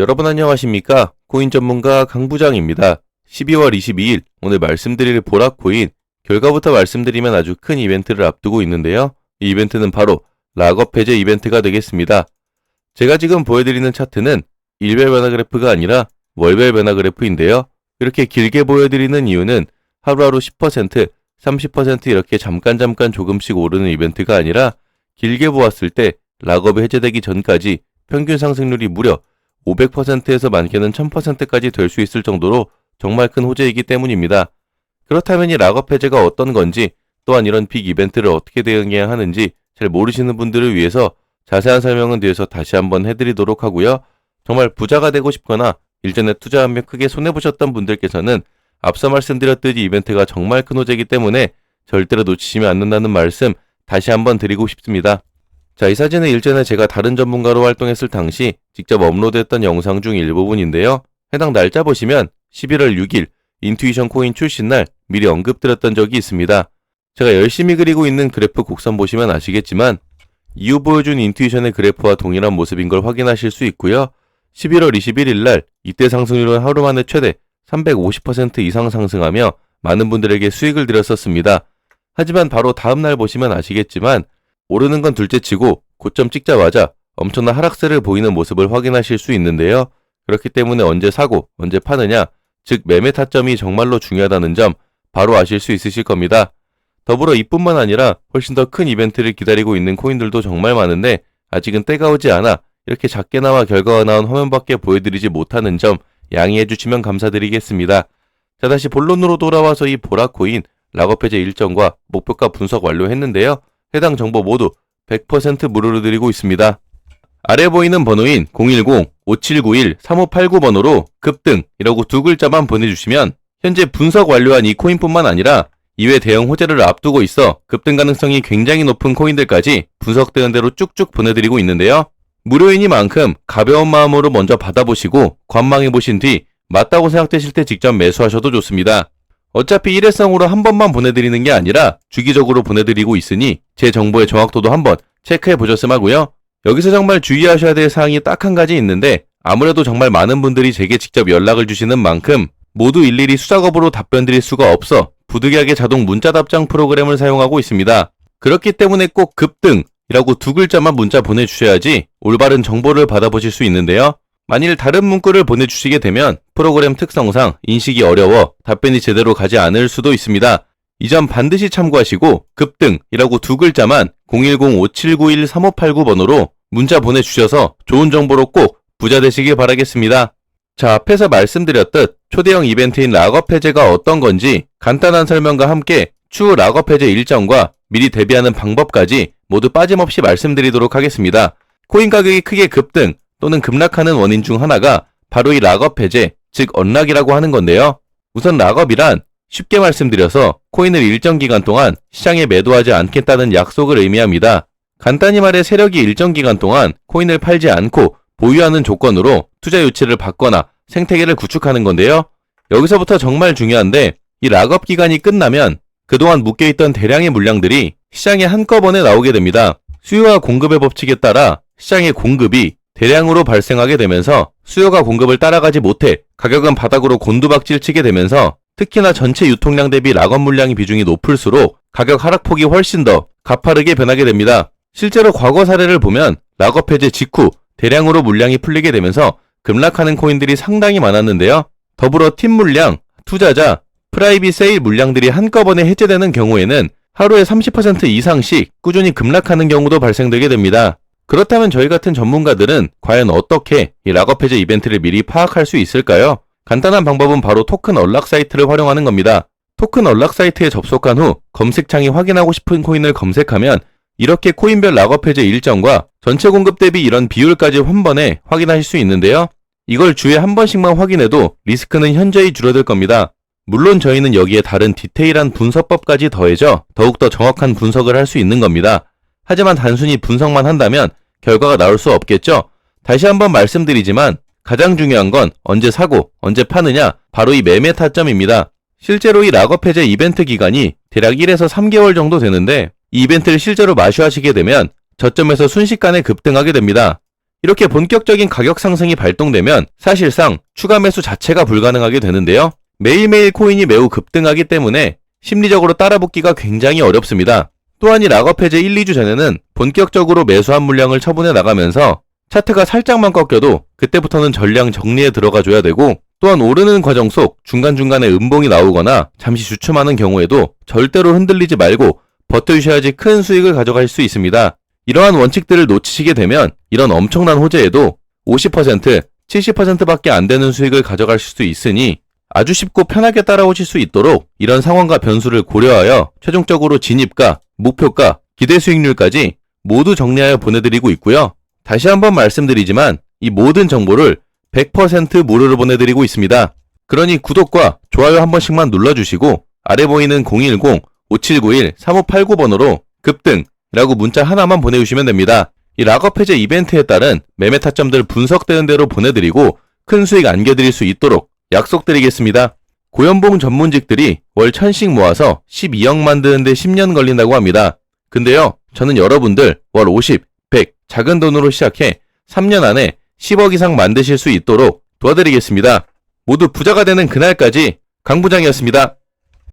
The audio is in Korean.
여러분 안녕하십니까? 코인 전문가 강 부장입니다. 12월 22일 오늘 말씀드릴 보라코인 결과부터 말씀드리면 아주 큰 이벤트를 앞두고 있는데요. 이 이벤트는 바로 락업 해제 이벤트가 되겠습니다. 제가 지금 보여드리는 차트는 일별 변화 그래프가 아니라 월별 변화 그래프인데요. 이렇게 길게 보여드리는 이유는 하루하루 10%, 30% 이렇게 잠깐 잠깐 조금씩 오르는 이벤트가 아니라 길게 보았을 때 락업이 해제되기 전까지 평균 상승률이 무려 500%에서 많게는 1000%까지 될 수 있을 정도로 정말 큰 호재이기 때문입니다. 그렇다면 이 락업 해제가 어떤 건지 또한 이런 빅 이벤트를 어떻게 대응해야 하는지 잘 모르시는 분들을 위해서 자세한 설명은 뒤에서 다시 한번 해드리도록 하고요. 정말 부자가 되고 싶거나 일전에 투자하며 크게 손해보셨던 분들께서는 앞서 말씀드렸듯 이 이벤트가 정말 큰 호재이기 때문에 절대로 놓치시면 안 된다는 말씀 다시 한번 드리고 싶습니다. 자, 이 사진은 일전에 제가 다른 전문가로 활동했을 당시 직접 업로드했던 영상 중 일부분인데요. 해당 날짜 보시면 11월 6일 인투이션 코인 출신 날 미리 언급드렸던 적이 있습니다. 제가 열심히 그리고 있는 그래프 곡선 보시면 아시겠지만 이후 보여준 인투이션의 그래프와 동일한 모습인 걸 확인하실 수 있고요. 11월 21일 날 이때 상승률은 하루 만에 최대 350% 이상 상승하며 많은 분들에게 수익을 드렸었습니다. 하지만 바로 다음 날 보시면 아시겠지만 오르는 건 둘째치고 고점 찍자마자 엄청난 하락세를 보이는 모습을 확인하실 수 있는데요. 그렇기 때문에 언제 사고 언제 파느냐, 즉 매매 타점이 정말로 중요하다는 점 바로 아실 수 있으실 겁니다. 더불어 이뿐만 아니라 훨씬 더 큰 이벤트를 기다리고 있는 코인들도 정말 많은데 아직은 때가 오지 않아 이렇게 작게나마 결과가 나온 화면밖에 보여드리지 못하는 점 양해해 주시면 감사드리겠습니다. 자 다시 본론으로 돌아와서 이 보라코인 락업 해제 일정과 목표가 분석 완료했는데요. 해당 정보 모두 100% 무료로 드리고 있습니다. 아래 보이는 번호인 010-5791-3589 번호로 급등이라고 두 글자만 보내주시면 현재 분석 완료한 이 코인뿐만 아니라 이외 대형 호재를 앞두고 있어 급등 가능성이 굉장히 높은 코인들까지 분석되는 대로 쭉쭉 보내드리고 있는데요. 무료이니만큼 가벼운 마음으로 먼저 받아보시고 관망해보신 뒤 맞다고 생각되실 때 직접 매수하셔도 좋습니다. 어차피 일회성으로 한 번만 보내드리는 게 아니라 주기적으로 보내드리고 있으니 제 정보의 정확도도 한번 체크해 보셨음 하고요. 여기서 정말 주의하셔야 될 사항이 딱 한 가지 있는데 아무래도 정말 많은 분들이 제게 직접 연락을 주시는 만큼 모두 일일이 수작업으로 답변 드릴 수가 없어 부득이하게 자동 문자 답장 프로그램을 사용하고 있습니다. 그렇기 때문에 꼭 급등이라고 두 글자만 문자 보내주셔야지 올바른 정보를 받아보실 수 있는데요. 만일 다른 문구를 보내주시게 되면 프로그램 특성상 인식이 어려워 답변이 제대로 가지 않을 수도 있습니다. 이 점 반드시 참고하시고 급등이라고 두 글자만 010-5791-3589번호로 문자 보내주셔서 좋은 정보로 꼭 부자 되시길 바라겠습니다. 자, 앞에서 말씀드렸듯 초대형 이벤트인 락업 해제가 어떤 건지 간단한 설명과 함께 추후 락업 해제 일정과 미리 대비하는 방법까지 모두 빠짐없이 말씀드리도록 하겠습니다. 코인 가격이 크게 급등 또는 급락하는 원인 중 하나가 바로 이 락업 해제, 즉 언락이라고 하는 건데요. 우선 락업이란 쉽게 말씀드려서 코인을 일정 기간 동안 시장에 매도하지 않겠다는 약속을 의미합니다. 간단히 말해 세력이 일정 기간 동안 코인을 팔지 않고 보유하는 조건으로 투자 유치를 받거나 생태계를 구축하는 건데요. 여기서부터 정말 중요한데 이 락업 기간이 끝나면 그동안 묶여있던 대량의 물량들이 시장에 한꺼번에 나오게 됩니다. 수요와 공급의 법칙에 따라 시장의 공급이 대량으로 발생하게 되면서 수요가 공급을 따라가지 못해 가격은 바닥으로 곤두박질 치게 되면서 특히나 전체 유통량 대비 락업 물량의 비중이 높을수록 가격 하락폭이 훨씬 더 가파르게 변하게 됩니다. 실제로 과거 사례를 보면 락업 해제 직후 대량으로 물량이 풀리게 되면서 급락하는 코인들이 상당히 많았는데요. 더불어 팀 물량, 투자자, 프라이빗 세일 물량들이 한꺼번에 해제되는 경우에는 하루에 30% 이상씩 꾸준히 급락하는 경우도 발생되게 됩니다. 그렇다면 저희 같은 전문가들은 과연 어떻게 이 락업 해제 이벤트를 미리 파악할 수 있을까요? 간단한 방법은 바로 토큰 언락 사이트를 활용하는 겁니다. 토큰 언락 사이트에 접속한 후 검색창에 확인하고 싶은 코인을 검색하면 이렇게 코인별 락업 해제 일정과 전체 공급 대비 이런 비율까지 한 번에 확인하실 수 있는데요. 이걸 주에 한 번씩만 확인해도 리스크는 현저히 줄어들 겁니다. 물론 저희는 여기에 다른 디테일한 분석법까지 더해져 더욱더 정확한 분석을 할 수 있는 겁니다. 하지만 단순히 분석만 한다면 결과가 나올 수 없겠죠? 다시 한번 말씀드리지만 가장 중요한 건 언제 사고 언제 파느냐 바로 이 매매 타점입니다. 실제로 이 락업 해제 이벤트 기간이 대략 1에서 3개월 정도 되는데 이 이벤트를 실제로 마주하시게 되면 저점에서 순식간에 급등하게 됩니다. 이렇게 본격적인 가격 상승이 발동되면 사실상 추가 매수 자체가 불가능하게 되는데요. 매일매일 코인이 매우 급등하기 때문에 심리적으로 따라붙기가 굉장히 어렵습니다. 또한 이 락업 해제 1, 2주 전에는 본격적으로 매수한 물량을 처분해 나가면서 차트가 살짝만 꺾여도 그때부터는 전량 정리에 들어가 줘야 되고 또한 오르는 과정 속 중간중간에 음봉이 나오거나 잠시 주춤하는 경우에도 절대로 흔들리지 말고 버텨주셔야지 큰 수익을 가져갈 수 있습니다. 이러한 원칙들을 놓치시게 되면 이런 엄청난 호재에도 50%, 70%밖에 안 되는 수익을 가져갈 수 있으니 아주 쉽고 편하게 따라오실 수 있도록 이런 상황과 변수를 고려하여 최종적으로 진입가, 목표가, 기대 수익률까지 모두 정리하여 보내드리고 있고요. 다시 한번 말씀드리지만 이 모든 정보를 100% 무료로 보내드리고 있습니다. 그러니 구독과 좋아요 한 번씩만 눌러주시고 아래 보이는 010-5791-3589번으로 급등이라고 문자 하나만 보내주시면 됩니다. 이 락업 해제 이벤트에 따른 매매 타점들 분석되는 대로 보내드리고 큰 수익 안겨드릴 수 있도록 약속드리겠습니다. 고연봉 전문직들이 월 천씩 모아서 12억 만드는데 10년 걸린다고 합니다. 근데요, 저는 여러분들 월 50, 100 작은 돈으로 시작해 3년 안에 10억 이상 만드실 수 있도록 도와드리겠습니다. 모두 부자가 되는 그날까지 강 부장이었습니다.